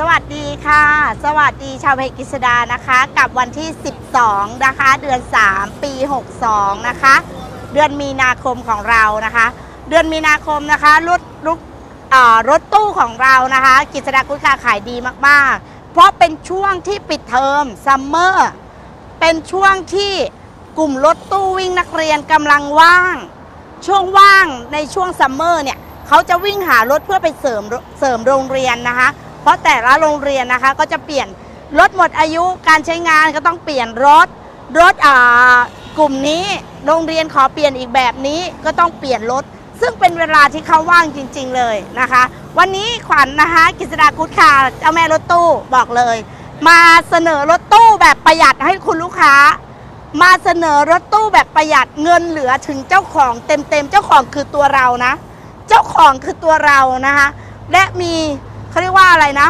สวัสดีค่ะ สวัสดีชาวเพจกฤษดานะคะ กับวันที่ 12 นะคะ เดือน 3 ปี 62 นะคะ เดือนมีนาคมของเรานะคะ เดือนมีนาคมนะคะรถรถรถตู้ของเรานะคะ กิษดากุศลขายดีมากๆ เพราะเป็นช่วงที่ปิดเทอมซัมเมอร์เป็นช่วงที่กลุ่มรถตู้วิ่งนักเรียนกำลังว่าง ช่วงว่างในช่วงซัมเมอร์เนี่ยเขาจะวิ่งหารถเพื่อไปเสริมเสริมโรงเรียนนะคะ เพราะแต่ละโรงเรียนนะคะก็จะเปลี่ยนรถหมดอายุการใช้งานก็ต้องเปลี่ยนรถรถอ่ากลุ่มนี้โรงเรียนขอเปลี่ยนอีกแบบนี้ก็ต้องเปลี่ยนรถ ซึ่งเป็นเวลาที่เขาว่างจริง ๆ เลยนะคะ วันนี้ขวัญนะคะกิษดากุศค่ะเจ้าแม่รถตู้บอกเลย มาเสนอรถตู้แบบประหยัดให้คุณลูกค้า มาเสนอรถตู้แบบประหยัดเงินเหลือถึงเจ้าของเต็มๆเจ้าของคือตัวเรานะ เจ้าของคือตัวเรานะคะและมี เขาเรียกว่าอะไรนะ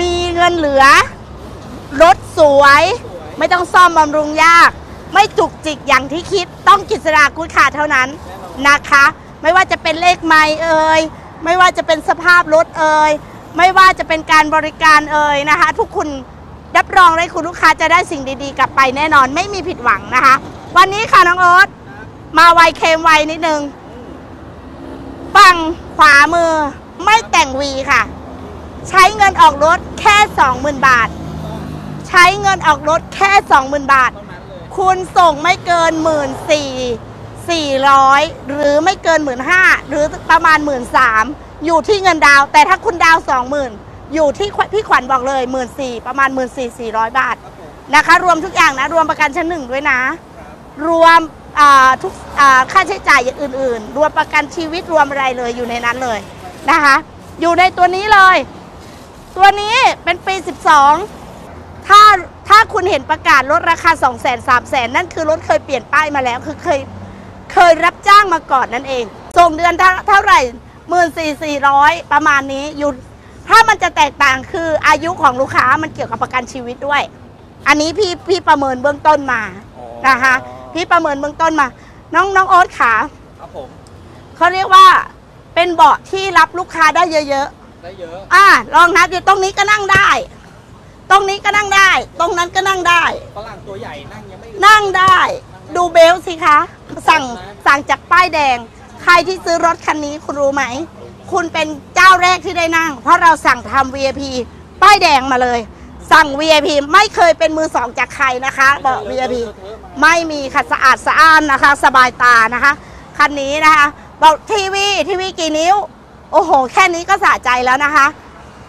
มีเงินเหลือ รถสวย ไม่ต้องซ่อมบำรุงยาก ไม่จุกจิกอย่างที่คิดต้องกิจรากุศขาเท่านั้นนะคะ ไม่ว่าจะเป็นเลขไม้เอ่ยไม่ว่าจะเป็นสภาพรถเอ่ยไม่ว่าจะเป็นการบริการเอ่ยนะคะ ทุกคุณรับรองเลยคุณลูกค้าจะได้สิ่งดีๆ กลับไปแน่นอนไม่มีผิดหวังนะคะ วันนี้ค่ะน้องโอ๊ตมาไวเคมไวนิดนึงฝั่งขวามือ ไม่แต่งวีค่ะ ใช้เงินออกรถแค่ 20,000 บาท ใช้เงินออกรถแค่ 20,000 บาท คุณส่งไม่เกิน1 4 0 0 400หรือไม่เกิน1 5 0 0หรือประมาณ1 3 0 0อยู่ที่เงินดาว แต่ถ้าคุณดาวน์20,000อยู่ที่พี่ขวัญบอกเลย1 4 0 0ประมาณ1 4 400บาทครับผมนะคะ รวมทุกอย่างนะ รวมประกันชั้นหนึ่งด้วยนะ รวมทุกค่าใช้จ่ายอย่างอื่น ๆ รวมประกันชีวิตรวมอะไรเลยอยู่ในนั้นเลย นะคะ อยู่ในตัวนี้เลย ตัวนี้เป็นปี 12 ถ้าถ้าคุณเห็นประกาศลดราคา 2 0 0 0 0 0 3 0 0 0 0 นั่นคือรถเคยเปลี่ยนป้ายมาแล้ว คือเคยเคยรับจ้างมาก่อนนั่นเอง ส่งเดือนเท่าเท่าไหร่หมื่นสี่สี่ร้อยประมาณนี้อยู่ถ้ามันจะแตกต่างคืออายุของลูกค้ามันเกี่ยวกับประกันชีวิตด้วย อันนี้พี่พี่ประเมินเบื้องต้นมาอ๋อนะคะ พี่ประเมินเบื้องต้นมา น้องน้องโอ๊ตขาครับผมเขาเรียกว่า เป็นเบาะที่รับลูกค้าได้เยอะได้เยอะๆ อ่าลองนับอยู่ตรงนี้ก็นั่งได้ ตรงนี้ก็นั่งได้ ตรงนั้นก็นั่งได้ ฝรั่งตัวใหญ่นั่งยังไม่นั่งได้ ดูเบลต์สิคะ สั่งสั่งจากป้ายแดง ใครที่ซื้อรถคันนี้คุณรู้ไหม คุณเป็นเจ้าแรกที่ได้นั่ง เพราะเราสั่งทำ VIP ป้ายแดงมาเลย สั่ง VIP ไม่เคยเป็นมือสองจากใครนะคะ บอก VIP ไม่มีค่ะสะอาดสะอ้านนะคะ สบายตานะคะ คันนี้นะคะ บอกทีวีทีวีกี่นิ้ว โอ้โห แค่นี้ก็สะใจแล้วนะคะ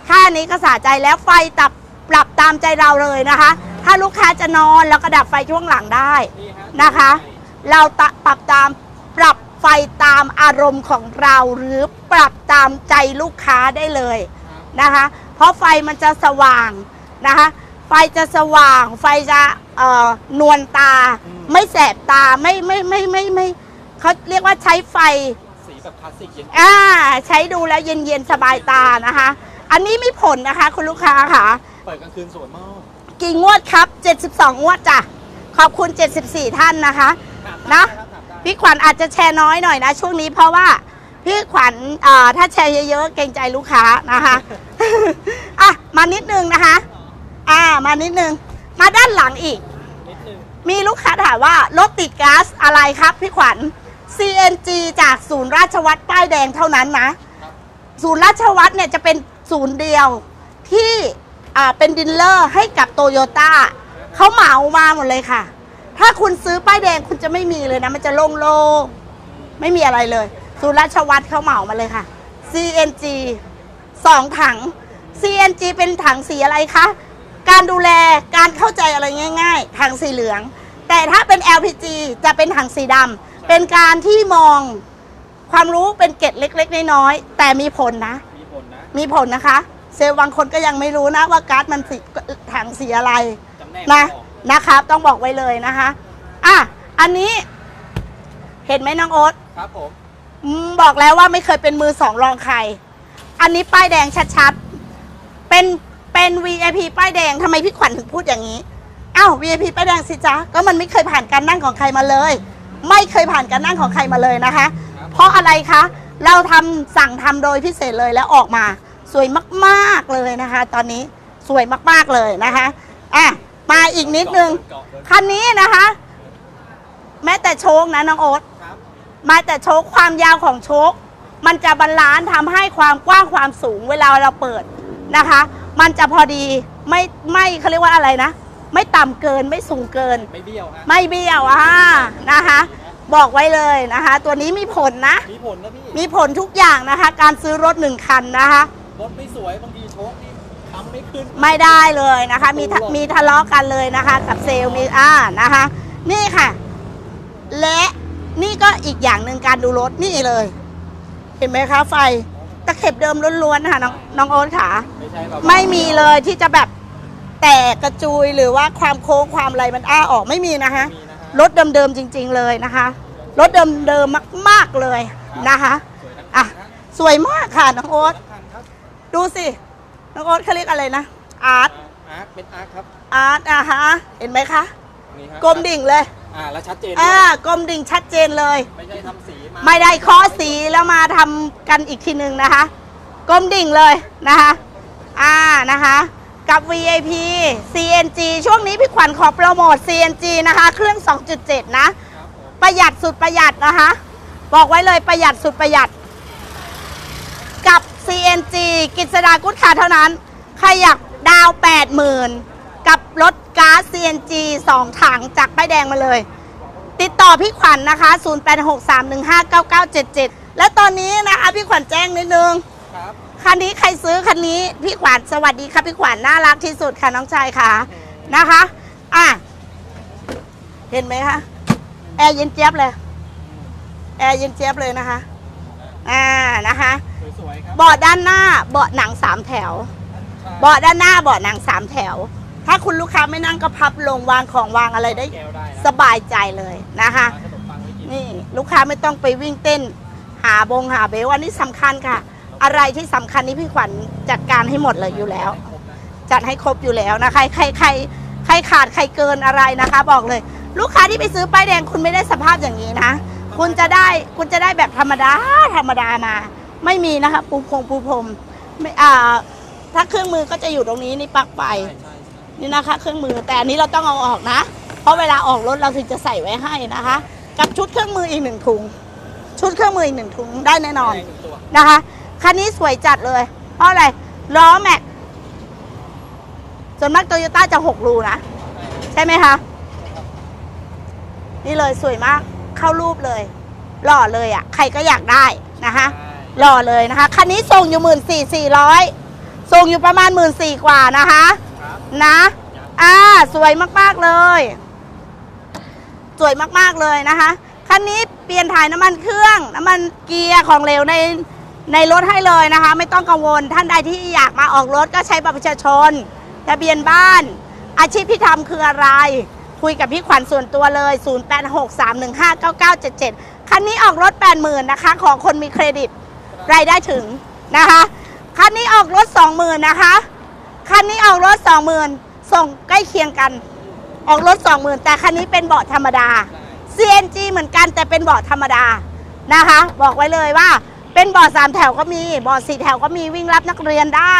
แค่นี้ก็สะใจแล้วไฟตับปรับตามใจเราเลยนะคะ ถ้าลูกค้าจะนอนแล้วก็ดับไฟช่วงหลังได้นะคะ เราตะปรับตามปรับไฟตามอารมณ์ของเราหรือปรับตามใจลูกค้าได้เลยนะคะ เพราะไฟมันจะสว่างนะคะ ไฟจะสว่าง ไฟจะเอ่อนวลตา ไม่แสบตาไม่ไม่ไม่ไม่ไม่ เขาเรียกว่าใช้ไฟสีแบบคลาสสิกเย็นอ่าใช้ดูแล้วเย็นๆสบายตานะคะ อันนี้มีผลนะคะ คุณลูกค้าค่ะ เปิดกลางคืนสวยมากกี่งวดครับ 72 งวดจ้ะ ขอบคุณ 74 ท่านนะคะนะพี่ขวัญอาจจะแชร์น้อยหน่อยนะ ช่วงนี้เพราะว่าพี่ขวัญอ่าถ้าแชร์เยอะๆ เกรงใจลูกค้านะคะอะมานิดนึงนะคะ อ่ามานิดนึง มาด้านหลังอีกนิดนึงมีลูกค้าถามว่ารถติดก๊าซอะไรครับพี่ขวัญ CNG จากศูนย์ราชวัตรป้ายแดงเท่านั้นนะ ศูนย์ราชวัตรเนี่ยจะเป็นศูนย์เดียวที่อ่าเป็นดิลเลอร์ให้กับโตโยต้าเขาเหมามาหมดเลยค่ะ ถ้าคุณซื้อป้ายแดงคุณจะไม่มีเลยนะ มันจะโล่งๆ ไม่มีอะไรเลย ศูนย์ราชวัตรเขาเหมามาเลยค่ะ CNG สองถัง CNG เป็นถังสีอะไรคะ การดูแลการเข้าใจอะไรง่าย ๆ ถังสีเหลือง แต่ถ้าเป็น LPG จะเป็นถังสีดำ เป็นการที่มองความรู้เป็นเกร็ดเล็ก ๆ น้อยๆแต่มีผลนะ มีผลนะ มีผลนะคะ เซลล์บางคนก็ยังไม่รู้นะว่าก๊าซมันสีถังสีอะไรจำแนกนะไม่ออก นะครับ ต้องบอกไว้เลยนะคะอะอันนี้เห็นไหมน้องโอ๊ตครับผม อืมบอกแล้วว่าไม่เคยเป็นมือสองรองใคร อันนี้ป้ายแดงชัดๆ เป็นเป็น VIP ป้ายแดงทำไมพี่ขวัญถึงพูดอย่างนี้ อ้าว VIP ป้ายแดงสิจ๊ะก็มันไม่เคยผ่านการนั่งของใครมาเลย ไม่เคยผ่านการนั่งของใครมาเลยนะคะ เพราะอะไรคะ เราทำสั่งทำโดยพิเศษเลยแล้วออกมา สวยมากๆเลยนะคะ ตอนนี้สวยมากๆเลยนะคะอะมาอีกนิดนึงเกาะเดินคันนี้นะคะ แม้แต่โชคนะน้องโอ๊ตครับมาแต่โชคความยาวของโชคมันจะบาลานซ์ทำให้ความกว้างความสูงเวลาเราเปิดนะคะ มันจะพอดีไม่ไม่เขาเรียกว่าอะไรนะ ไม่ต่ำเกินไม่สูงเกิน ไม่เบี้ยวฮะไม่เบี้ยวอะนะคะ บอกไว้เลยนะคะ ตัวนี้มีผลนะ มีผลนะพี่มีผลทุกอย่างนะคะ การซื้อรถหนึ่งคันนะคะ รถไม่สวยบางทีโชคนี่ทำไม่ขึ้น ไม่ได้เลยนะคะ มีทะมีทะเลาะกันเลยนะคะ กับเซลล์มีอ่านะคะ นี่ค่ะ และนี่ก็อีกอย่างหนึ่งการดูรถนี่เลย เห็นไหมคะไฟตะเข็บเดิมล้วนๆนะคะน้องน้องโอ๊ตขาไม่ใช่แบบไม่มีเลยที่จะแบบ แตกกระจุยหรือว่าความโค้งความอะไรมันอ้าออกไม่มีนะคะมีนะฮะรถเดิมๆจริง ๆเลยนะคะรถเดิมๆมากๆเลยนะคะสวยทั้งอะคันฮะสวยมากค่ะน้องโอ๊ตทั้งคันครับดูสิน้องโอ๊ตเขาเรียกอะไรนะอาร์ตอาร์ตเป็นอาร์ตครับอาร์ตอะฮะเห็นไหมคะนี่ฮะกลมดิ่งเลยอ่าแล้วชัดเจนอ่าด้วยกลมดิ่งชัดเจนเลย ไม่ใช่ทำสีมาไม่ได้ข้อสีแล้วมาทำกันอีกทีหนึ่งนะคะกลมดิ่งเลยนะคะ อ่านะคะ กับ VIP CNG ช่วงนี้พี่ขวัญขอโปรโมท CNG นะคะ เครื่อง 2.7 นะ ประหยัดสุดประหยัดนะคะ บอกไว้เลยประหยัดสุดประหยัด กับ CNG กิจสดากุศขาเท่านั้น ใครอยากดาว 80,000 กับรถก๊าซ CNG 2 ถังจากป้ายแดงมาเลย ติดต่อพี่ขวัญนะคะ 0863159977 และตอนนี้นะคะพี่ขวัญแจ้งนิดนึงครับ คันนี้ใครซื้อคันนี้พี่ขวัญสวัสดีค่ะพี่ขวัญน่ารักที่สุดค่ะน้องชายค่ะนะคะ อะ เห็นไหมคะแอร์เย็นเจี๊ยบเลย แอร์เย็นเจี๊ยบเลยนะคะ อ่านะคะสวยๆครับเบาะด้านหน้าเบาะหนังสามแถวใช่เบาะด้านหน้าเบาะหนังสามแถว ถ้าคุณลูกค้าไม่นั่งก็พับลงวางของวางอะไรได้ แก้วได้นะสบายใจเลยนะคะ ขนมปังไว้กิน นี่ลูกค้าไม่ต้องไปวิ่งเต้น หาบงหาเบลอันนี้สำคัญค่ะ อะไรที่สำคัญนี่พี่ขวัญจัดการให้หมดเลยอยู่แล้ว จัดให้ครบอยู่แล้วนะใคะใครใครใครขาดใครเกินอะไรนะคะ บอกเลย ลูกค้าที่ไปซื้อป้ายแดงคุณไม่ได้สภาพอย่างนี้นะคุณจะได้คุณจะได้แบบธรรมดาธรรมดามา ไม่มีนะคะปูพงปูพรมไม่อ่าถ้าเครื่องมือก็จะอยู่ตรงนี้นี่ปลั๊กไฟนี่นะคะ เครื่องมือแต่อันนี้เราต้องเอาออกนะ เพราะเวลาออกรถเราถึงจะใส่ไว้ให้นะคะ กับชุดเครื่องมืออีกหนึ่งถุงชุดเครื่องมืออีกหนึ่งถุงได้แน่นอนนะคะ คันนี้สวยจัดเลย เพราะอะไร ล้อแม็กส่วนมากโตโยต้าจะ6รูนะ ใช่ไหมคะ นี่เลยสวยมาก เข้ารูปเลย หล่อเลยอะ่ะ ใครก็อยากได้นะคะใช่หล่อเลยนะคะ คันนี้ส่งอยู่หมื่นสี่สี่ร้อยส่งอยู่ประมาณหมื่นสี่กว่านะคะครับนะ อ่า สวยมากๆเลย สวยมากๆเลยนะคะ คันนี้เปลี่ยนถ่ายน้ำมันเครื่อง น้ำมันเกียร์ของเหลวใน ในรถให้เลยนะคะ ไม่ต้องกังวลท่านใดที่อยากมาออกรถก็ใช้บัตรประชาชนทะเบียนบ้าน อาชีพที่ทำคืออะไร คุยกับพี่ขวัญส่วนตัวเลย 0863159977 คันนี้ออกรถ 80,000นะคะ ของคนมีเครดิตรายได้ถึงนะคะ คันนี้ออกรถ 20,000นะคะ คันนี้ออกรถ 20,000 ส่งใกล้เคียงกัน ออกรถ 20,000 แต่คันนี้เป็นเบาะธรรมดา CNG เหมือนกันแต่เป็นเบาะธรรมดานะคะ บอกไว้เลยว่า เป็นเบาะสามแถวก็มีเบาะสี่แถวก็มีวิ่งรับนักเรียนได้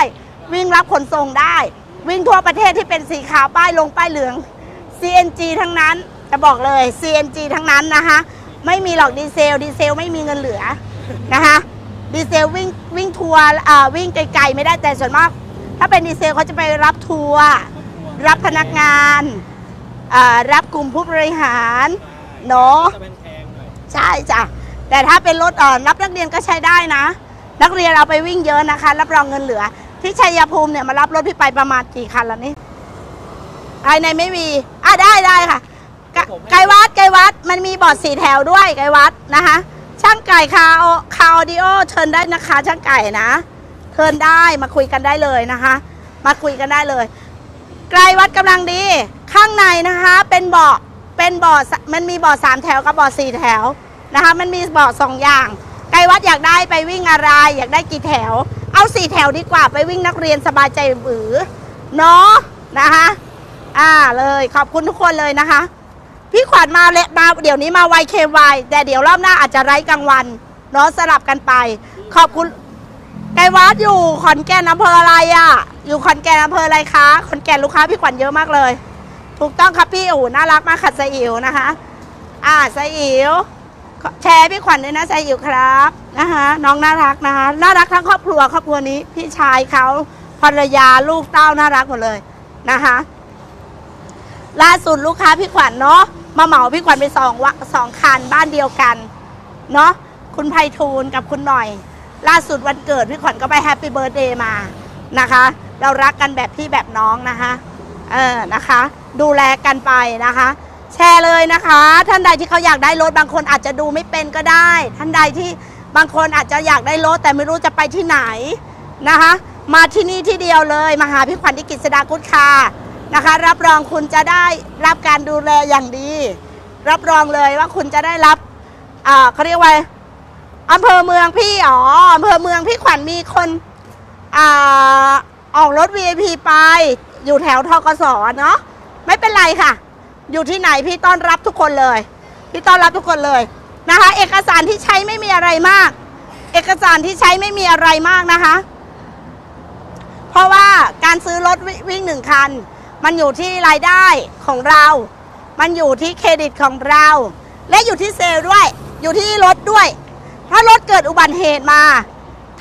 วิ่งรับขนส่งได้ วิ่งทั่วประเทศที่เป็นสีขาวป้ายลงป้ายเหลือง CNG ทั้งนั้นจะบอกเลย CNG ทั้งนั้นนะคะ ไม่มีหรอกดีเซล ดีเซลไม่มีเงินเหลือนะคะดีเซลวิ่งวิ่งทัวร์อ่าวิ่งไกลๆไม่ได้แต่ส่วนมาก ถ้าเป็นดีเซลเขาจะไปรับทัวร์รับพนักงานอ่ารับกลุ่มผู้บริหารเนาะจะเป็นแพงหน่อยใช่จ้ะ แต่ถ้าเป็นรถอ่อนรับนักเรียนก็ใช้ได้นะ นักเรียนเอาไปวิ่งเยอะนะคะ รับรองเงินเหลือ ที่ชัยภูมิเนี่ยมารับรถพี่ไปประมาณกี่คันแล้วนี่ภายในไม่มีอะได้ได้ค่ะไกไกลวัดไกลวัดมันมีบอร์ดสีแถวด้วยไกลวัดนะคะ ช่างไก่คาคาออดิโอเชิญได้นะคะ ช่างไก่นะเชิญได้มาคุยกันได้เลยนะคะ มาคุยกันได้เลยไกลวัดกำลังดีข้างในนะคะ เป็นเบาะเป็นเบาะสมันมีเบาะสามแถวกับเบาะสี่แถว นะคะ มันมีเบาะสองอย่าง ไกลวัดอยากได้ไปวิ่งอะไร อยากได้กี่แถว เอาสี่แถวดีกว่าไปวิ่งนักเรียนสบายใจบือเนาะนะคะอ่าเลยขอบคุณทุกคนเลยนะคะ พี่ขวัญมาเลยมาเดี๋ยวนี้มาไวเคไวแต่เดี๋ยวรอบหน้าอาจจะไร้กลางวันเนาะสลับกันไป ขอบคุณไกรวัดอยู่ขอนแก่นอำเภออะไรอะ อยู่ขอนแก่นอำเภออะไรคะขอนแก่นลูกค้าพี่ขวัญเยอะมากเลย ถูกต้องครับพี่อู๋น่ารักมากค่ะไซอิ๋วนะคะ อ่าไซอิ๋ว แชร์พี่ขวัญด้วยนะไซอิ๋วครับนะคะน้องน่ารักนะคะน่ารักทั้งครอบครัวครอบครัวนี้พี่ชายเขาภรรยาลูกเต้าน่ารักหมดเลยนะคะล่าสุดลูกค้าพี่ขวัญเนาะมาเหมาพี่ขวัญไปสองวะสองคันบ้านเดียวกันเนาะคุณไพฑูรย์กับคุณหน่อย ล่าสุดวันเกิดพี่ขวัญก็ไปแฮปปี้เบิร์ดเดย์มานะคะ เรารักกันแบบพี่แบบน้องนะคะเออนะคะ ดูแลกันไปนะคะ แชร์เลยนะคะ ท่านใดที่เขาอยากได้รถบางคนอาจจะดูไม่เป็นก็ได้ ท่านใดที่บางคนอาจจะอยากได้รถแต่ไม่รู้จะไปที่ไหนนะคะ มาที่นี่ที่เดียวเลยมาหาพี่ขวัญที่กิจสดากุศคานะคะ รับรองคุณจะได้รับการดูแลอย่างดี รับรองเลยว่าคุณจะได้รับอ่าเขาเรียกว่าอำเภอเมืองพี่อ๋ออำเภอเมืองพี่ขวัญมีคนอ่าออกรถ VIP ไป อยู่แถวทกสเนาะไม่เป็นไรค่ะ อยู่ที่ไหนพี่ต้อนรับทุกคนเลย พี่ต้อนรับทุกคนเลยนะคะ เอกสารที่ใช้ไม่มีอะไรมาก เอกสารที่ใช้ไม่มีอะไรมากนะคะ เพราะว่าการซื้อรถวิวิ่งหนึ่งคัน มันอยู่ที่รายได้ของเรา มันอยู่ที่เครดิตของเรา และอยู่ที่เซลล์ด้วย อยู่ที่รถด้วย ถ้ารถเกิดอุบัติเหตุมา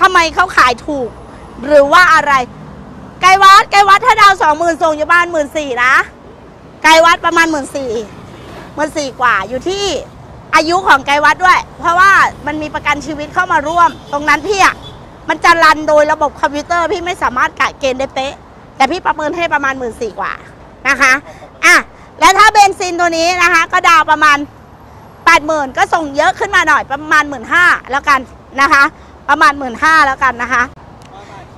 ทำไมเขาขายถูก หรือว่าอะไร ไกวัดไกวัดถ้าดาวสองหมื่นส่งอยู่บ้านหมื่นสี่นะ ไกลวัดประมาณหมื่นสี่หมื่นสี่กว่าอยู่ที่อายุของไกลวัดด้วย เพราะว่ามันมีประกันชีวิตเข้ามาร่วม ตรงนั้นพี่อะมันจะรันโดยระบบคอมพิวเตอร์พี่ไม่สามารถกะเกณฑ์ได้เป๊ะ แต่พี่ประเมินให้ประมาณหมื่นสี่กว่านะคะอะแล้วถ้าเบนซินตัวนี้นะคะ ก็ดาวประมาณแปดหมื่นก็ส่งเยอะขึ้นมาหน่อยประมาณหมื่นห้าแล้วกันนะคะ ประมาณหมื่นห้าแล้วกันนะคะ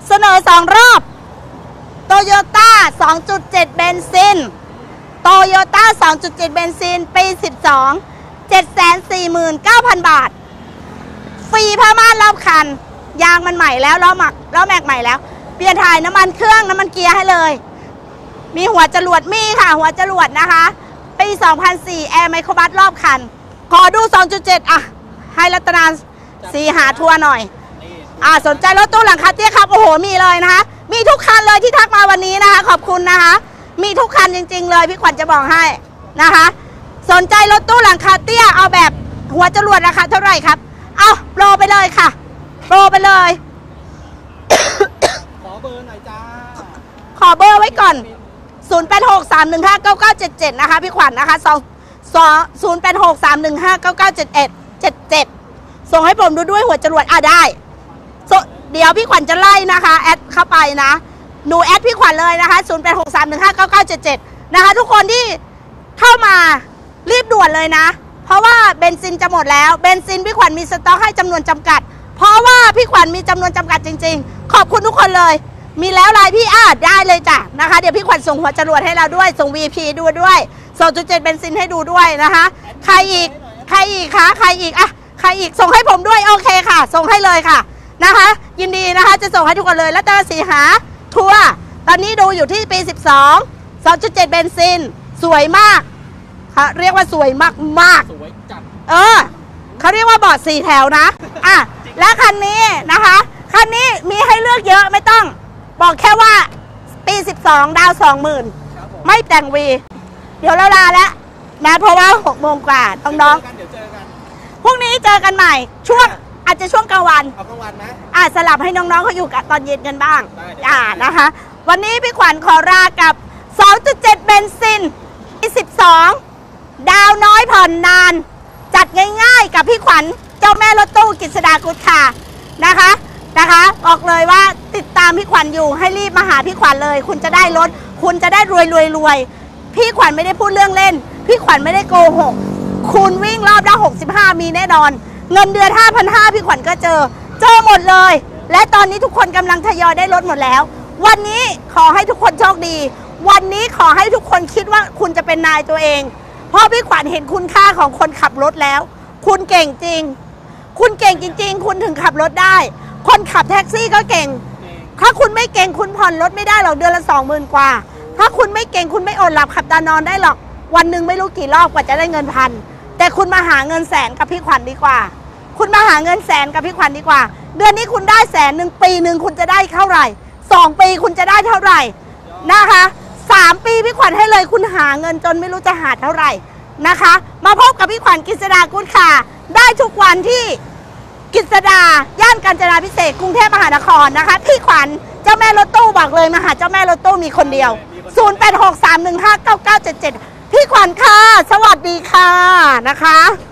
เสนอสองรอบโตโยต้า2.7 เบนซิน โตโยต้า 2.7 เบนซิน ปี 12 749,000 บาท ฟรีผ้าม่านรอบคัน ยางมันใหม่แล้วล้อหมักล้อแม็กใหม่แล้ว เปลี่ยนถ่ายน้ำมันเครื่องน้ำมันเกียร์ให้เลย มีหัวจรวดมีค่ะ หัวจรวดนะคะ ปี 2004 แอร์ไมโครบัสรอบคัน ขอดู 2.7 อะ ให้รัตนาสีหาทัวร์หน่อย อ่าสนใจรถตู้หลังคาเตี้ยครับ โอ้โห มีเลยนะคะ มีทุกคันเลยที่ทักมาวันนี้นะคะ ขอบคุณนะคะ มีทุกคันจริง ๆ เลยพี่ขวัญจะบอกให้นะคะ สนใจรถตู้หลังคาเตี้ยเอาแบบหัวจรวดราคาเท่าไหร่ครับ เอาโปรไปเลยค่ะ โปรไปเลย ขอเบอร์หน่อยจ้า ขอเบอร์ไว้ก่อน 0863159977 นะคะ พี่ขวัญนะคะ2 0863159977 77 ส่งให้ผมดูด้วยหัวจรวดอะได้ส่งเดี๋ยวพี่ขวัญจะไล่นะคะ แอดเข้าไปนะ หนูแอดพี่ขวัญเลยนะคะ 0863159977 นะคะ ทุกคนที่เข้ามารีบด่วนเลยนะ เพราะว่าเบนซินจะหมดแล้วเบนซินพี่ขวัญมีสต็อกให้จำนวนจำกัด เพราะว่าพี่ขวัญมีจำนวนจำกัดจริง ๆ ขอบคุณทุกคนเลย มีแล้วลน์พี่อาจได้เลยจ้ะนะคะ เดี๋ยวพี่ขวัญส่งหัวจรวดให้เราด้วย ส่ง VP ดูด้วย2.7เบนซินให้ดูด้วยนะคะ ใครอีกใครอีกคะใครอีกอะใครอีกส่งให้ผมด้วยโอเคค่ะ ส่งให้เลยค่ะนะคะ ยินดีนะคะ จะส่งให้ทุกคนเลยแล้วตาสีหา ทัวร์ตอนนี้ดูอยู่ที่ปี 12 2.7 เบนซิน สวยมากค่ะเรียกว่าสวยมากมากๆสวยจัดเออเขาเรียกว่าบอร์ดสี่แถวนะ อะ และคันนี้นะคะ คันนี้มีให้เลือกเยอะไม่ต้อง บอกแค่ว่าปี 12 ดาว 20,000ครับผมไม่แต่งวี เดี๋ยวเราลาแล้วนะเพราะว่า6โมงกว่าน้องเดี๋ยวเจอกันๆพรุ่งนี้เจอกันใหม่ช่วง อาจจะช่วงกลางวันเดี๋ยวเจอกันเอากลางวันไหมอะสลับให้น้องๆเขาอยู่กับตอนเย็นกันบ้างได้ได้อ่านะคะ วันนี้พี่ขวัญขอลากับ 2.7 เบนซินที่12 ดาวน้อยผ่อนนาน จัดง่ายๆ กับพี่ขวัญเจ้าแม่รถตู้กิษดากุศค่ะนะคะนะคะบอกเลยว่าติดตามพี่ขวัญอยู่ให้รีบมาหาพี่ขวัญเลย คุณจะได้รถ คุณจะได้รวยรวยรวยพี่ขวัญไม่ได้พูดเรื่องเล่น พี่ขวัญไม่ได้โกหก คุณวิ่งรอบละ65 มีแน่นอน เงินเดือน 5,500 พี่ขวัญก็เจอ เจอหมดเลย และตอนนี้ทุกคนกำลังทยอยได้รถหมดแล้ว วันนี้ขอให้ทุกคนโชคดี วันนี้ขอให้ทุกคนคิดว่าคุณจะเป็นนายตัวเอง เพราะพี่ขวัญเห็นคุณค่าของคนขับรถแล้ว คุณเก่งจริง คุณเก่งจริง ๆ คุณถึงขับรถได้ คนขับแท็กซี่ก็เก่ง ถ้าคุณไม่เก่งคุณผ่อนรถไม่ได้หรอกเดือนละสองหมื่นกว่า ถ้าคุณไม่เก่งคุณไม่อดหลับขับตานอนได้หรอก วันหนึ่งไม่รู้กี่รอบกว่าจะได้เงินพันแต่คุณมาหาเงินแสนกับพี่ขวัญดีกว่า คุณมาหาเงินแสนกับพี่ขวัญดีกว่า เดือนนี้คุณได้แสนหนึ่งปีหนึ่งคุณจะได้เท่าไหร่สองปีคุณจะได้เท่าไหร่นะคะสามปีพี่ขวัญให้เลยคุณหาเงินจนไม่รู้จะหาเท่าไหร่นะคะ มาพบกับพี่ขวัญกฤษดากุลค่ะ ได้ทุกวันที่กฤษดา ย่านกาญจนาพิเศษกกรุงเทพมหานครนะคะ พี่ขวัญเจ้าแม่รถตู้บอกเลยมาหาเจ้าแม่รถตู้มีคนเดียว 0863159977 พี่ขวัญค่ะ สวัสดีค่ะนะคะ